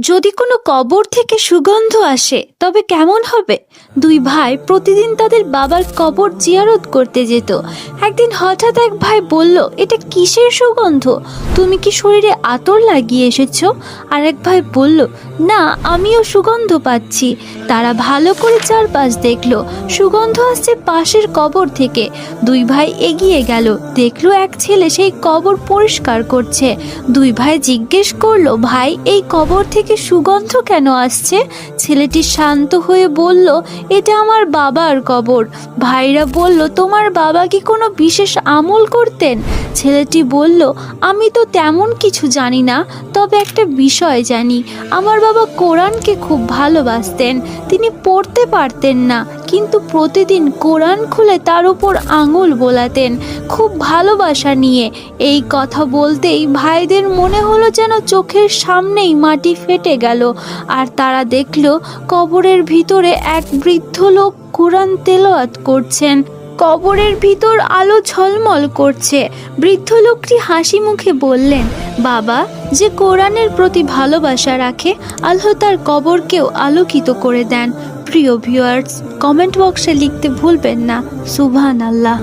যদি কোনো কবর থেকে সুগন্ধ আসে, তবে কেমন হবে? দুই ভাই প্রতিদিন তাদের বাবার কবর জিয়ারত করতে যেত। একদিন হঠাৎ এক ভাই বলল, এটা কিসের সুগন্ধ? তুমি কি শরীরে আতর লাগিয়ে এসেছ? আর এক ভাই বলল না, আমিও সুগন্ধ পাচ্ছি। তারা ভালো করে চারপাশ দেখল। সুগন্ধ আসছে পাশের কবর থেকে। দুই ভাই এগিয়ে গেল। দেখল এক ছেলে সেই কবর পরিষ্কার করছে। দুই ভাই জিজ্ঞেস করল, ভাই, এই কবর থেকে সুগন্ধ কেন আসছে? ছেলেটি শান্ত হয়ে বলল, এটা আমার বাবার কবর। ভাইরা বলল, তোমার বাবা কি কোনো বিশেষ আমল করতেন? ছেলেটি বলল, আমি তো তেমন কিছু জানি না, তবে একটা বিষয় জানি। আমার বাবা কোরআনকে খুব ভালোবাসতেন। তিনি পড়তে পারতেন না। কিন্তু প্রতিদিন কোরআন খুলে তার উপর আঙুল বোলাতেন। খুব ভালোবাসা নিয়ে। এই কথা বলতেই ভাইদের মনে হলো যেন চোখের সামনেই মাটি ফেটে গেল। আর তারা দেখল কবরের ভিতরে এক বৃদ্ধ লোক কোরআন তেলাওয়াত করছেন। কবরের ভিতর আলো ঝলমল করছে। বৃদ্ধ লোকটি হাসি মুখে বললেন, বাবা, যে কোরআনের প্রতি ভালোবাসা রাখে, আল্লাহ তার কবরকেও আলোকিত করে দেন। প্রিয় ভিউয়ার্স কমেন্ট বক্সে লিখতে ভুলবেন না। সুবহান আল্লাহ